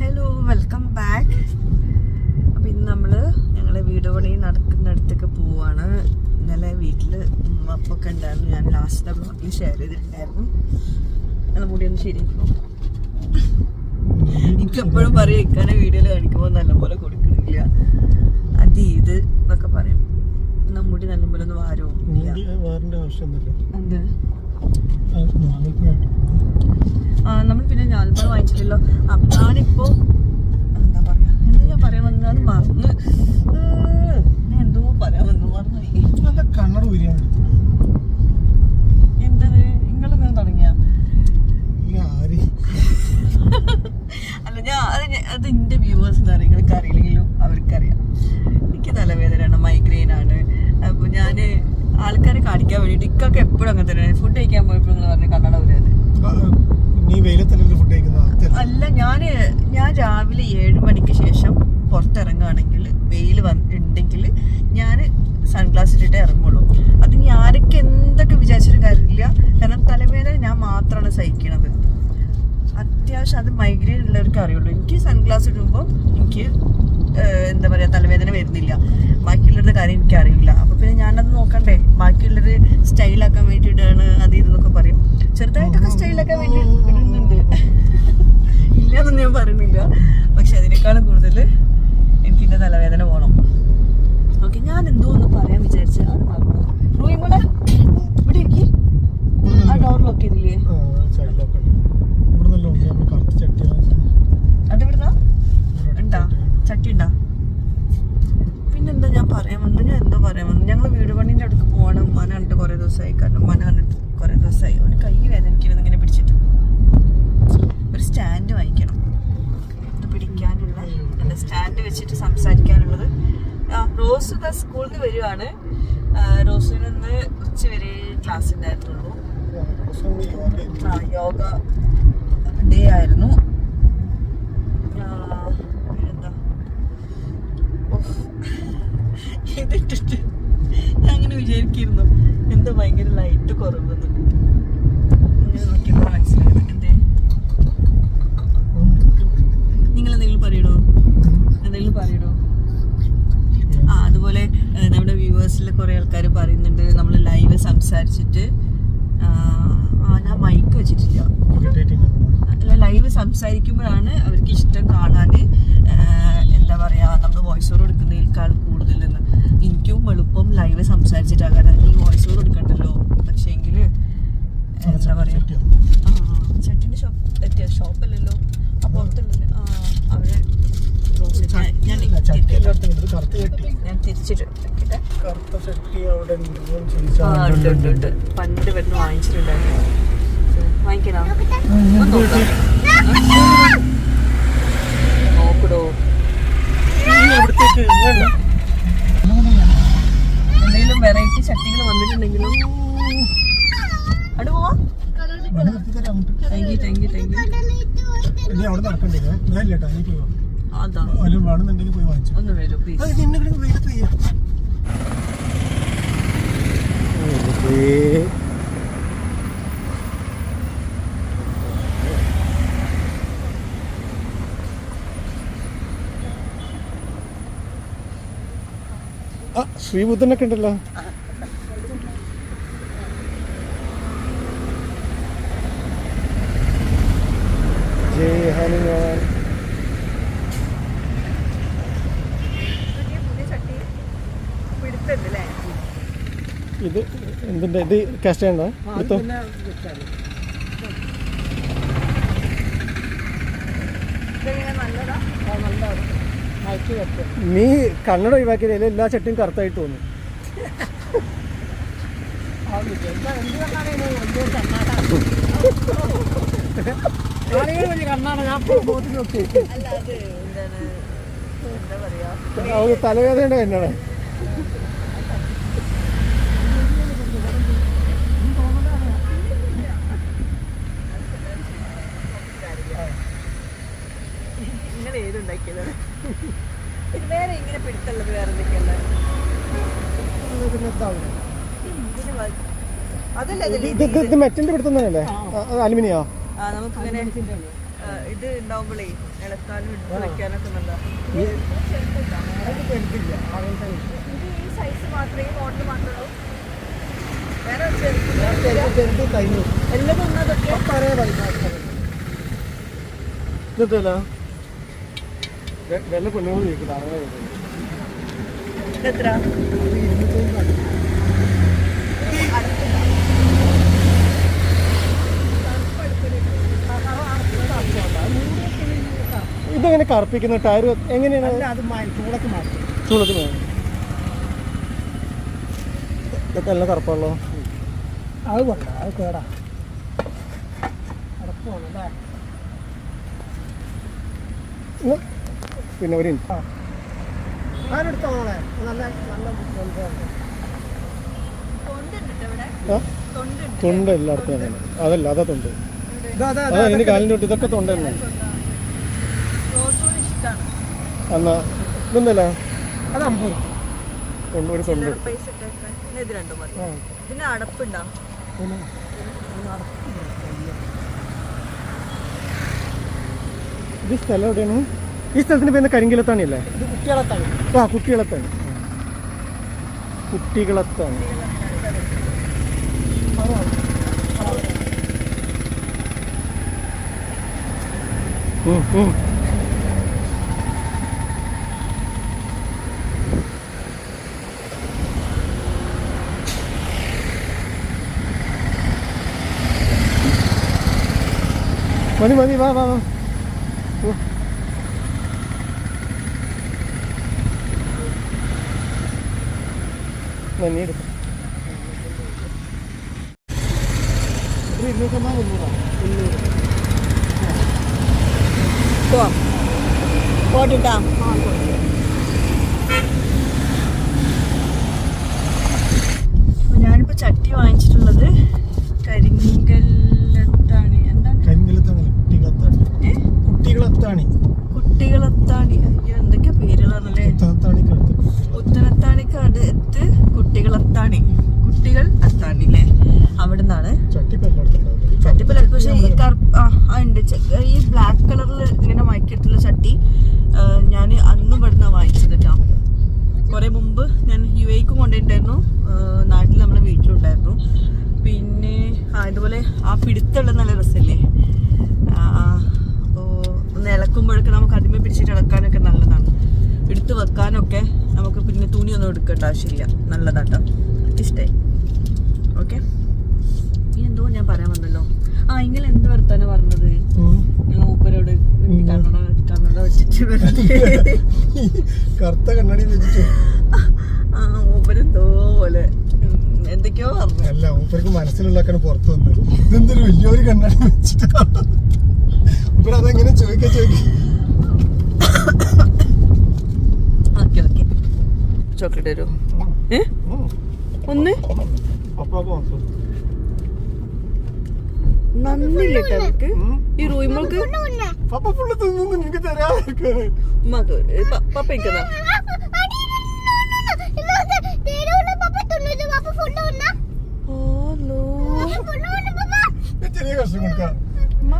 Hello welcome back അപ്പം ഇന്ന് നമ്മൾ ഞങ്ങളെ വീട് പണി നടക്കുന്നിടത്തൊക്കെ പോവാണ്. ഇന്നലെ വീട്ടിൽ ഉമ്മപ്പൊക്കെ ഉണ്ടായിരുന്നു. ഞാൻ ലാസ്റ്റ് ബ്ലോഗിൽ ഷെയർ ചെയ്തിട്ടുണ്ടായിരുന്നു. അത് കൂടി ഒന്ന് ശരിയാക്കോ എനിക്കെപ്പോഴും പറയും ഇക്കാനെ വീഡിയോയിൽ കാണിക്കുമ്പോൾ നല്ലപോലെ കൊടുക്കണില്ല. അത് ഇത് എന്നൊക്കെ പറയും. നമ്മുടെ മുടി നല്ലപോലെ ഒന്ന് വാരവും ആവശ്യമൊന്നുമില്ല. എന്ത് അത് ഞങ്ങൾക്ക് വേണ്ടി. ആ നമ്മൾ പിന്നെ വാങ്ങിച്ചില്ലല്ലോ അപ്പം എന്താ പറയാ? എന്താ ഞാൻ പറയാൻ വന്നത് മറന്ന്. ഞാൻ എന്തോ പറയാൻ വന്നു മറന്നു പോയി. കണ്ണട ഊരിയാണ്. നിങ്ങളിങ്ങനെ തുടങ്ങിയ? അല്ല ഞാൻ അത് ഞാൻ- അത് എന്റെ വ്യൂവേഴ്സ് എന്ന് പറയും നിങ്ങൾക്ക് അറിയില്ലെങ്കിലും അവർക്കറിയാം. എനിക്ക് തലവേദനയാണ് മൈഗ്രെയിൻ ആണ്. അപ്പൊ ഞാൻ ആൾക്കാരെ കാണിക്കാൻ വേണ്ടിയിട്ട് ഇക്കൊക്കെ എപ്പോഴും അങ്ങനെ തന്നെയാണ്. ഫുഡ് കഴിക്കാൻ പോയപ്പോൾ നിങ്ങൾ പറഞ്ഞു കണ്ണട ഊരാത് ആ, നീ വെയിലത്തല്ലേ ഫുഡ് കഴിക്കുന്ന അല്ല ഞാൻ ഞാൻ രാവിലെ ഏഴ് മണിക്ക് ശേഷം പുറത്തിറങ്ങുകയാണെങ്കിൽ വെയിൽ ഉണ്ടെങ്കിൽ ഞാൻ സൺഗ്ലാസ് ഇട്ടിട്ടേ ഇറങ്ങുള്ളൂ. അത് ഇനി ആരൊക്കെ എന്തൊക്കെ വിചാരിച്ചിട്ട് കാര്യമില്ല. കാരണം തലവേദന ഞാൻ മാത്രമാണ് സഹിക്കണത്. അത്യാവശ്യം അത് മൈഗ്രെയിൻ ഉള്ളവർക്ക് അറിയുള്ളൂ. എനിക്ക് സൺഗ്ലാസ് ഇടുമ്പോൾ എനിക്ക് എന്താ പറയുക തലവേദന വരുന്നില്ല. ബാക്കിയുള്ളവരുടെ കാര്യം എനിക്ക് അറിയില്ല. അപ്പോൾ പിന്നെ ഞാനത് നോക്കണ്ടേ. ബാക്കിയുള്ളവർ സ്റ്റൈലാക്കാൻ വേണ്ടിയിട്ടാണ് അത് ഇതെന്നൊക്കെ പറയും. ചെറുതായിട്ടൊക്കെ സ്റ്റൈലാക്കാൻ വേണ്ടി ഇല്ലാന്നൊന്നും ഞാൻ പറയുന്നില്ല. പക്ഷെ അതിനേക്കാളും കൂടുതൽ എനിക്ക് എന്റെ തലവേദന പോകണം ഓക്കെ ഞാൻ എന്തോ ഒന്ന് പറയാൻ വിചാരിച്ച അത് മറന്നു. റൂയി മോളെ ഇവിടെ എനിക്ക് ആ ഡോർ ലോക്ക് ചെയ്തില്ലേ? ഉണ്ട്. ചട്ടി ഉണ്ടാ. പിന്നെന്താ ഞാൻ പറയാൻ വന്നത്? ഞാൻ എന്തോ പറയാൻ വന്നു ഞങ്ങൾ വീട് പണിന്റെ അടുത്ത് പോകണം ഉമ്മാനെ കണ്ടിട്ട് കുറേ ദിവസമായി കാരണം ഉമ്മാനെ കണ്ടിട്ട് കുറേ ദിവസമായി അവന് കൈ വേദനിക്കുന്നത് ഇങ്ങനെ പിടിച്ചിട്ട് ഒരു സ്റ്റാൻഡ് വാങ്ങിക്കണം ഇത് പിടിക്കാനുള്ള അല്ല സ്റ്റാൻഡ് വെച്ചിട്ട് സംസാരിക്കാനുള്ളത്. റോസ് ഇതാ സ്കൂളിൽ നിന്ന് വരുവാണ്. റോസിൽ റോസിന് ഇന്ന് ഉച്ച വരെ ക്ലാസ് ഉണ്ടായിരുന്നുള്ളൂ ആ യോഗ ഡേ ആയിരുന്നു. ഇതിട്ടിട്ട് ഞാൻ അങ്ങനെ വിചാരിക്കുന്നു എന്താ ഭയങ്കര ലൈറ്റ് കുറവെന്ന്. ഞാൻ നോക്കിയപ്പോൾ മനസ്സിലായത് എന്തേ നിങ്ങൾ എന്തെങ്കിലും പറയണോ എന്തെങ്കിലും പറയണോ ആ അതുപോലെ ഏഹ്, നമ്മുടെ വ്യൂവേഴ്സിൽ കുറേ ആൾക്കാർ പറയുന്നുണ്ട് നമ്മൾ ലൈവ് സംസാരിച്ചിട്ട് ഞാൻ മൈക്ക് വെച്ചിട്ടില്ല. അല്ല ലൈവ് സംസാരിക്കുമ്പോഴാണ് അവർക്ക് ഇഷ്ടം കാണാൻ എന്താ പറയാ നമ്മൾ വോയിസ് ഓവർ കൊടുക്കുന്നതിനേക്കാൾ കൂടുതലെന്ന് എനിക്കും എളുപ്പം ലൈവ് സംസാരിച്ചിട്ടാണ് കാരണം ഈ വോയിസ് ഓവർ കൊടുക്കണ്ടല്ലോ പക്ഷേ എങ്കിൽ എന്താ പറയാ ആ ചട്ടിന്റെ ഷോപ്പ് എത്തിയ ഷോപ്പല്ലല്ലോ ആ പുറത്തുള്ളത് ആ അവിടെ close ചെയ്ത് ഞാൻ- ഞാൻ ചട്ടി തിരിച്ചിട്ട് എല്ലായിടത്തും ഉണ്ട് കറുത്ത ചട്ടി ഞാൻ തിരിച്ചിട്ട് വെക്കട്ടെ. കറുത്ത ചട്ടി അവിടെ ഉണ്ടോ എന്ന് ആ ചോദിച്ചാൽ ഉണ്ട് ഉണ്ട് ഉണ്ട്. പണ്ട് വരുന്ന വാങ്ങിച്ചിട്ടുണ്ടായിരുന്നു. വാങ്ങിക്കണോ? നോക്കടോ എന്തെങ്കിലും വെറൈറ്റി ചട്ടികൾ വന്നിട്ടുണ്ടെങ്കിലും. അങ്ങോട്ട്. Thank you thank you thank you നീ അവിടെ നടക്കണ്ടേ? ഞാൻ ഇല്ല കേട്ടോ നീ പോയി വാ. അതാ വേണമെന്നുണ്ടെങ്കിൽ പോയി വാങ്ങിച്ചു. ഒന്ന് വരും പ്ലീസ് അത് നിന്നെ കൂടി വെയിലത്ത് ചെയ്യാം ആ ശ്രീബുദ്ധനൊക്കെ ഉണ്ടല്ലോ. ജയ് ഹനുമാൻ. ഇത് എന്തിന്റെ ഇത് കാസ്റ്റ് ചെയ്യണ്ടോ എടുത്തോ? നല്ലതാ? നല്ലതാണ്. നീ കണ്ണട ഒഴിവാക്കിയതിൽ എല്ലാ ചട്ടിയും കറുത്തായിട്ട് തോന്നും തലവേദന എന്നാണ് ഇങ്ങനെ ഏതുണ്ടാക്കിയതാണ് ഇത് വേറെ ഇങ്ങനെ പിടുത്തുള്ളത് വേറെ എന്തൊക്കെയല്ല ഇതിന് വ- അതല്ല ഇത് മെറ്റിന്റെ പിടുത്തം തന്നെയല്ലേ അലുമിനിയോ ആ. നമുക്കിങ്ങനെ ഇത് ഉണ്ടാവുമ്പോഴേ ഇളക്കാനും എടുത്ത് വെക്കാനൊക്കെ നല്ല ഈ അതൊക്കെ ചെറുതില്ല അങ്ങനത്തെ ഇത് ഈ സൈസ് മാത്രമേ ഈ മോഡൽ മാത്രമേ വേറെ എല്ലാം ഒന്നതൊക്കെ വെള്ള അങ്ങനെ. എത്ര ഇത് ഇരുന്നൂറ്റമ്പതാണ്. ഇതെങ്ങനെ കറുപ്പിക്കുന്ന ടയർ എങ്ങനെയാണ്? അത് മാറ്റി. മാറ്റി. ഇതൊക്കെ എല്ലാം കറുപ്പുള്ളൂ അത് കൊണ്ട അത് കേടാ. പിന്നെ ഒരു നല്ല നല്ല തൊണ്ട് എല്ലായിടത്തും അങ്ങനെ. അതല്ല അതാ തൊണ്ട്. അതാ ഇനി കാലിന്റെ തൊട്ട് ഇതൊക്കെ തൊണ്ട് തന്നെ. റോസോട് ഇഷ്ടമാണ് എന്നാ ഇതെന്തല്ല അത് അമ്പത്. മതി. ആ. പിന്നെ? അടപ്പുണ്ടോ? ഇത് സ്ഥലം എവിടെയാണ്? ഈ സ്ഥലത്തിന് പേര് കരിങ്കിലത്താണി അല്ലേ? കുട്ടികളത്താണ്. ആ കുട്ടികളത്താണ്. കുട്ടികളത്താണ്. ഉം, ഉം. മതി മതി വാ വാ. എന്നാ നീ എടുക്ക ഇരുന്നൂറ്റമ്പത് മുന്നൂറാ മുന്നൂറ്. പോവാം പോട്ടിട്ടാ? ഞാനിപ്പോ ചട്ടി വാങ്ങിച്ചിട്ടുള്ളത് കരിങ്കല്ലത്താണ് എന്താണ് കരിങ്കലത്താണ് കുട്ടികളത്താണ് ഏ? കുട്ടികളത്താണ്. കുട്ടികളത്താണി. അയ്യോ എന്തൊക്കെ പേരുകളാണല്ലേ? ഉത്തരത്താണിക്കാട് എത്ത് കുട്ടികളത്താണി. കുട്ടികൾ അത്താണി അല്ലേ അവിടെ നിന്നാണ് ചട്ടിപ്പല്ല പക്ഷേ ഈ ആ ഉണ്ട്. ഈ ബ്ലാക്ക് കളറിൽ ഇങ്ങനെ മയക്കിട്ടുള്ള ചട്ടി ഞാൻ അന്നും ഇവിടുന്ന് വാങ്ങിച്ചത് കേട്ടോ കുറെ മുമ്പ് ഞാൻ യു എക്ക് കൊണ്ടുപോയിട്ടുണ്ടായിരുന്നു. നാട്ടിൽ നമ്മുടെ വീട്ടിലുണ്ടായിരുന്നു. പിന്നെ അതുപോലെ ആ പിടുത്തുള്ള നല്ല രസമല്ലേ? ഒന്ന് ഇളക്കുമ്പോഴൊക്കെ നമുക്ക് അതിമേ പിടിച്ചിട്ട് ഇളക്കാനൊക്കെ നല്ലതാണ്. എടുത്ത് വെക്കാനൊക്കെ നമുക്ക് പിന്നെ തുണിയൊന്നും എടുക്കേണ്ട ആവശ്യമില്ല. നല്ലതാട്ടോ. ഇഷ്ടമായി ഓക്കെ? ഇനി എന്തോ ഞാൻ പറയാൻ വന്നല്ലോ. ആ ഇങ്ങനെ എന്ത് വർത്താനം പറഞ്ഞത്? മൂപ്പരോട് കണ്ണട കന്നഡ വെച്ചിട്ട് കറുത്ത കണ്ണടി വെച്ചിട്ട്. ആ മൂപ്പരെന്തോ പോലെ. എന്തൊക്കെയോ പറഞ്ഞു. അല്ല മൂപ്പർക്ക് മനസ്സിലുള്ളാക്കാണ് പുറത്തു വന്നു ഇതെന്തൊരു വലിയൊരു കണ്ണാടി വെച്ചിട്ട് മൂപ്പര് അതെങ്ങനെ ചോദിക്കാൻ ചോദിക്കും. Okay okay. ചോക്ലേറ്റ് തരുമോ ഏ? ഒന്ന്? നന്ദില്ല അവർക്ക്. ഈ റൂമൾക്ക് പപ്പ എനിക്കതാ ചെറിയ കഷ്ണം കൊടുക്കാം. ഉമ്മ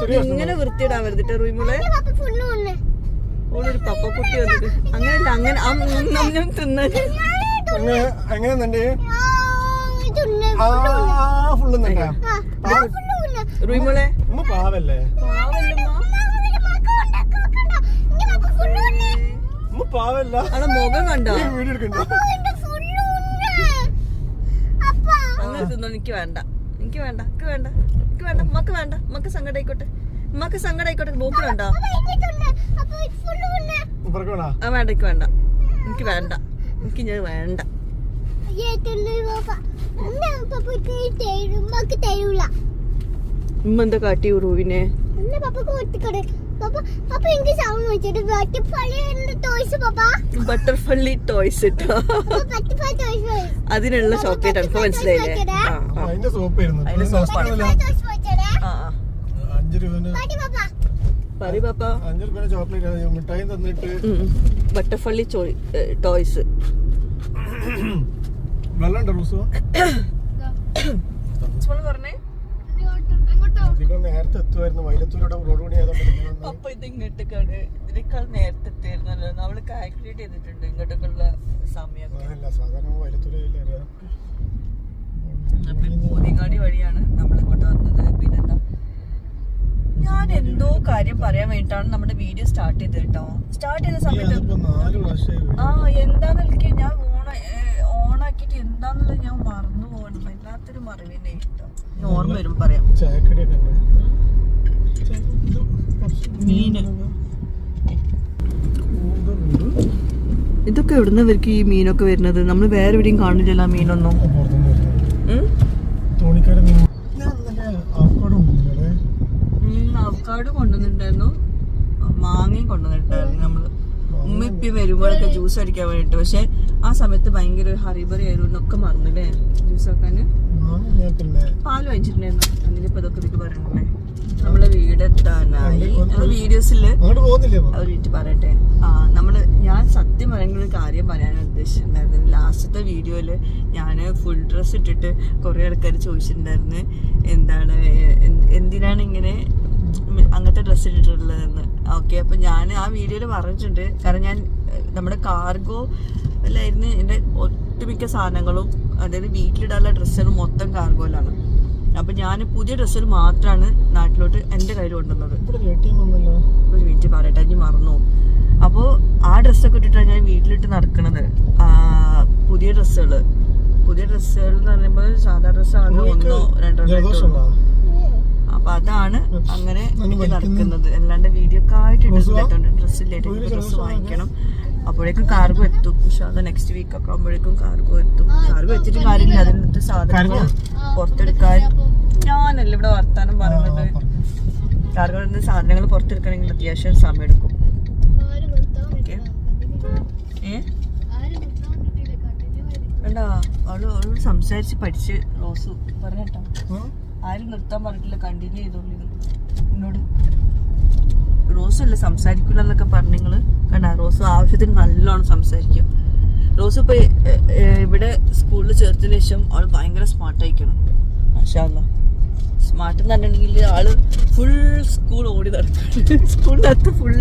ചെറിയ എനിക്ക് ഇങ്ങനെ വൃത്തിയിടാൻ വരുന്നിട്ട് റൂമിലെ ഓളൊരു പപ്പ കുട്ടി വന്നിട്ട്. അങ്ങനെയല്ല അങ്ങനെ ആ ഉം നം നം തിന്നാൻ തന്നെ. ആ ഫുള്ള് തന്നെ. റൂമിലെ? പാവല്ലേ? പാവല്ല അവിടെ മുഖം കണ്ടോ? വീഡിയോ എടുക്കണ്ട. തിന്നോ? എനിക്ക് വേണ്ട. എനിക്ക് വേണ്ട. എനിക്ക് വേണ്ട. എനിക്ക് വേണ്ട. മക്ക വേണ്ട. മക്ക സങ്കടായിക്കോട്ടെ. മക്ക സങ്കടായിക്കോട്ടെ. വേണോ? ആ വേണ്ട. എനിക്ക് വേണ്ട. എനിക്ക് വേണ്ട. എനിക്ക് ഞാൻ വേണ്ട. ഉമ്മ എന്താ കാട്ടി റൂവിനെ എന്നാ പപ്പ കൊടുത്തിക്കടെ പപ്പ പപ്പ എനിക്ക് സൗണ്ട് വെച്ചിട്ട്. Butterfly toys papa. Butterfly toys ഇട്ടോ? ബട്ടർഫ്ലൈ അതിനുള്ള ചോക്ലേറ്റ് എനിക്ക് മനസ്സിലായില്ലേ? അതിന്റെ സോപ്പ്. ബട്ടർഫ്ലൈ ചോക്ലേറ്റ് മിഠായി തന്നിട്ട് ബട്ടർഫള്ളി ടോയ്സ്. വെള്ളം ഉണ്ടോ റൂസോ പറഞ്ഞേ. നേരത്തെ എത്തുമായിരുന്നു വൈലത്തൂരുടെ റോഡ് പണി ആയതുകൊണ്ട് അപ്പൊ ഇത് ഇങ്ങോട്ടേക്കാണ് ഇതിനേക്കാൾ നേരത്തെ നമ്മൾ കാൽക്കുലേറ്റ് ചെയ്തിട്ടുണ്ട് ഇങ്ങോട്ടേക്കുള്ള അല്ല സാധാരണ വൈലത്തൂർ പൂതിങ്ങാടി വഴിയാണ് നമ്മൾ ഇങ്ങോട്ട് വന്നത്. പിന്നെന്താ? ഞാൻ എന്തോ കാര്യം പറയാൻ വേണ്ടിട്ടാണ് നമ്മുടെ വീഡിയോ സ്റ്റാർട്ട് ചെയ്തത് കേട്ടോ. സ്റ്റാർട്ട് ചെയ്ത സമയത്ത് ആ എന്താന്ന് എനിക്ക് ഞാൻ ഓണ ഓണാക്കിട്ട് എന്താന്നുള്ളത് ഞാൻ മറന്നു പോകണം. വല്ലാത്തൊരു മറിവിനെ കേട്ടോ. ഓർമ്മ വരും പറയാം. മീന്. ഇതൊക്കെ എവിടുന്ന ഇവർക്ക് ഈ മീനൊക്കെ വരുന്നത്? നമ്മൾ വേറെ എവിടെയും കാണില്ലല്ലോ മീനൊന്നും. അവക്കാട് കൊണ്ടുവന്നിട്ടുണ്ടായിരുന്നു. മാങ്ങയും കൊണ്ടുവന്നിട്ടുണ്ടായിരുന്നു നമ്മൾ. ഉമ്മ ഇപ്പി വരുമ്പോഴൊക്കെ ജ്യൂസ് അടിക്കാൻ വേണ്ടിട്ട് പക്ഷെ ആ സമയത്ത് ഭയങ്കര ഹറിബറി ആയിരുന്നു. എന്നൊക്കെ മറന്നില്ലേ? ജ്യൂസ് ആക്കാന്? പാൽ വാങ്ങിച്ചിട്ടുണ്ടായിരുന്നു. അതിനിപ്പോ ഇതൊക്കെ ഇതിക്ക് പറയണല്ലേ നമ്മളെ വീടെത്താനായി. ഞങ്ങൾ വീഡിയോസിൽ മിനിറ്റ് പറയട്ടെ. ആ നമ്മൾ ഞാൻ സത്യം പറയുന്ന കാര്യം പറയാൻ ഉദ്ദേശിച്ചിട്ടുണ്ടായിരുന്നു ലാസ്റ്റത്തെ വീഡിയോയിൽ ഞാൻ ഫുൾ ഡ്രസ് ഇട്ടിട്ട് കുറെ ആൾക്കാർ ചോദിച്ചിട്ടുണ്ടായിരുന്നു എന്താണ് എന്തിനാണ് ഇങ്ങനെ അങ്ങനത്തെ ഡ്രസ്സ് ഇട്ടിട്ടുള്ളതെന്ന്. ഓക്കെ അപ്പൊ ഞാൻ ആ വീഡിയോയിൽ പറഞ്ഞിട്ടുണ്ട്. കാരണം ഞാൻ നമ്മുടെ കാർഗോ അല്ലായിരുന്നു എന്റെ ഒട്ടുമിക്ക സാധനങ്ങളും അതായത് വീട്ടിലിടാനുള്ള ഡ്രസ്സുകളും മൊത്തം കാർഗോയിലാണ് അപ്പൊ ഞാൻ പുതിയ ഡ്രസ്സുകൾ മാത്രമാണ് നാട്ടിലോട്ട് എന്റെ കയ്യിൽ കൊണ്ടുവന്നത്. ഒരു മിനിറ്റ് പറയട്ടെ ഇനി മറന്നു അപ്പോൾ ആ ഡ്രസ്സൊക്കെ ഇട്ടിട്ടാണ് ഞാൻ വീട്ടിലിട്ട് നടക്കണത്. പുതിയ ഡ്രസ്സുകൾ പുതിയ ഡ്രസ്സുകൾ എന്ന് പറയുമ്പോൾ സാധാ ഡ്രസ്സാണ് ഒന്നോ രണ്ടോ അപ്പൊ അതാണ് അങ്ങനെ. നടക്കുന്നത്. അല്ലാണ്ട് വീഡിയോ ഒക്കെ ആയിട്ട്? ഡ്രസ്സ് ഇല്ലായിട്ട് ഡ്രസ്സ് വാങ്ങിക്കണം. അപ്പോഴേക്കും കാർഗോ എത്തും. പക്ഷെ അത് നെക്സ്റ്റ് വീക്ക് ഒക്കെ ആകുമ്പോഴേക്കും കാർഗോ എത്തും. കാർഗോ വെച്ചിട്ട് കാര്യമില്ല. അതിനകത്ത് സാധനങ്ങൾ പുറത്തെടുക്കാൻ ഞാനല്ല ഇവിടെ വർത്താനം പറഞ്ഞത്? കാർഗോ സാധനങ്ങൾ പുറത്തെടുക്കണമെങ്കിൽ അത്യാവശ്യം സമയം എടുക്കും ഓക്കെ. ഏ? വേണ്ട അവൾ അവൾ സംസാരിച്ച് പഠിച്ച് റോസ് പറഞ്ഞിട്ടോ. ആരും നിർത്താൻ പറഞ്ഞിട്ടില്ല. കണ്ടിന്യൂ ചെയ്തോളൂ. എന്നോട് റോസ് അല്ല സംസാരിക്കില്ല എന്നൊക്കെ പറഞ്ഞു നിങ്ങൾ? കണ്ട റോസ് ആവശ്യത്തിന് നല്ലോണം സംസാരിക്കും. റോസ് ഇപ്പൊ ഇവിടെ സ്കൂളിൽ ചേർത്തതിന് ശേഷം അവൾ ഭയങ്കര സ്മാർട്ട് ആയിക്കണം മാഷാല്ല സ്മാർട്ട് എന്ന് പറഞ്ഞിട്ടുണ്ടെങ്കിൽ ആൾ ഫുൾ സ്കൂൾ ഓടി നടക്കും. സ്കൂളിനകത്ത് ഫുൾ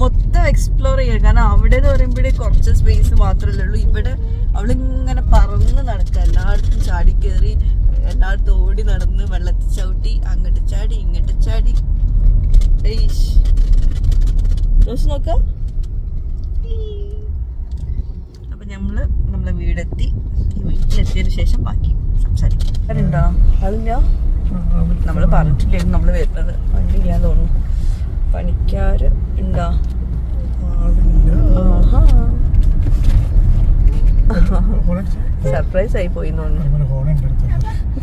മൊത്തം എക്സ്പ്ലോർ ചെയ്യുക കാരണം അവിടെ എന്ന് പറയുമ്പോഴേ കുറച്ച് സ്പേസ് മാത്രമല്ലേ ഉള്ളൂ. ഇവിടെ അവളിങ്ങനെ പറന്ന് നടക്കുക എല്ലായിടത്തും ചാടി കയറി എല്ലായിടത്തും ഓടി നടന്ന് വെള്ളത്തിൽ ചവിട്ടി അങ്ങോട്ട് ചാടി ഇങ്ങോട്ട് ചാടി. റോസ് നോക്കാം. അപ്പൊ നമ്മൾ നമ്മളെ വീടെത്തി. ഈ വീട്ടിലെത്തിയതിനു ശേഷം ബാക്കി സംസാരിക്കും. നമ്മൾ പറഞ്ഞിട്ടില്ലായിരുന്നു നമ്മൾ വരുന്നത്. വണ്ടി ഇല്ലാന്ന് തോന്നുന്നു. പണിക്കാര് ഉണ്ടാ? ആഹാ. സർപ്രൈസ് ആയി പോയി തോന്നുന്നു.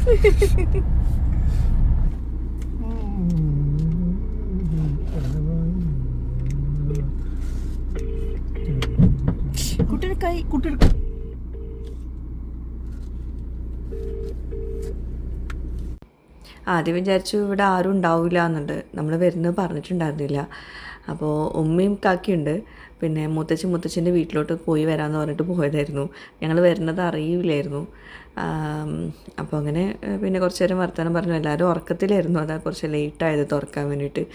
കൈ കുട്ടി ആദ്യം വിചാരിച്ചു ഇവിടെ ആരും ഉണ്ടാവില്ല എന്നുണ്ട്. നമ്മൾ വരുന്നത് പറഞ്ഞിട്ടുണ്ടായിരുന്നില്ല. അപ്പോൾ ഉമ്മയും കാക്കിയുണ്ട് പിന്നെ മുത്തച്ഛൻ മുത്തച്ഛന്റെ വീട്ടിലോട്ട് പോയി വരാമെന്ന് പറഞ്ഞിട്ട് പോയതായിരുന്നു. ഞങ്ങൾ വരുന്നത് അറിയില്ലായിരുന്നു. അപ്പോൾ അങ്ങനെ പിന്നെ കുറച്ച് നേരം വർത്തമാനം പറഞ്ഞു. എല്ലാവരും ഉറക്കത്തിലായിരുന്നു. അതാ കുറച്ച് ലേറ്റായത് തുറക്കാൻ വേണ്ടിയിട്ട്.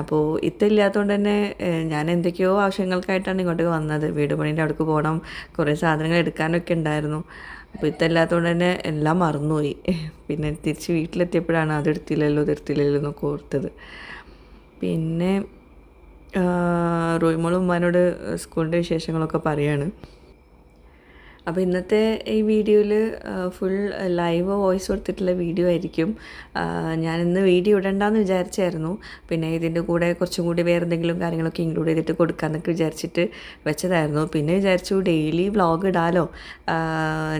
അപ്പോൾ ഇത്തില്ലാത്തതുകൊണ്ട് തന്നെ ഞാൻ എന്തൊക്കെയോ ആവശ്യങ്ങൾക്കായിട്ടാണ് ഇങ്ങോട്ട് വന്നത്. വീട് പണീന്റെ അവിടേക്ക് പോകണം കുറേ സാധനങ്ങൾ എടുക്കാനൊക്കെ ഉണ്ടായിരുന്നു. അപ്പോൾ ഇത്തല്ലാത്തതുകൊണ്ട് തന്നെ എല്ലാം മറന്നുപോയി. പിന്നെ തിരിച്ച് വീട്ടിലെത്തിയപ്പോഴാണ് അത് എടുത്തില്ലല്ലോ ഇത് എന്നൊക്കെ ഓർത്തത്. പിന്നെ റോയ്മോളും ഉമ്മാനോട് സ്കൂളിന്റെ വിശേഷങ്ങളൊക്കെ പറയാണ്. അപ്പോൾ ഇന്നത്തെ ഈ വീഡിയോയിൽ ഫുൾ ലൈവ് വോയിസ് കൊടുത്തിട്ടുള്ള വീഡിയോ ആയിരിക്കും. ഞാൻ ഇന്ന് വീഡിയോ ഇടണ്ടെന്ന് വിചാരിച്ചായിരുന്നു. പിന്നെ ഇതിന്റെ കൂടെ കുറച്ചും കൂടി വേറെ എന്തെങ്കിലും കാര്യങ്ങളൊക്കെ ഇൻക്ലൂഡ് ചെയ്തിട്ട് കൊടുക്കാമെന്നൊക്കെ വിചാരിച്ചിട്ട് വെച്ചതായിരുന്നു. പിന്നെ വിചാരിച്ചു ഡെയിലി വ്ളോഗ് ഇടാലോ.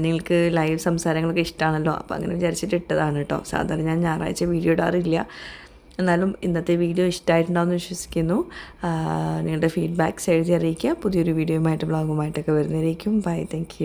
നിങ്ങൾക്ക് ലൈവ് സംസാരങ്ങളൊക്കെ ഇഷ്ടമാണല്ലോ അപ്പോൾ അങ്ങനെ വിചാരിച്ചിട്ട് ഇട്ടതാണ് കേട്ടോ. സാധാരണ ഞാൻ ഞായറാഴ്ച വീഡിയോ ഇടാറില്ല. എന്നാലും ഇന്നത്തെ വീഡിയോ ഇഷ്ടമായിട്ടുണ്ടാവുമെന്ന് വിശ്വസിക്കുന്നു. നിങ്ങളുടെ ഫീഡ്ബാക്ക്സ് എഴുതി അറിയിക്കുക. പുതിയൊരു വീഡിയോയുമായിട്ട് വ്ളോഗുമായിട്ടൊക്കെ വരുന്നതായിരിക്കും. Bye thank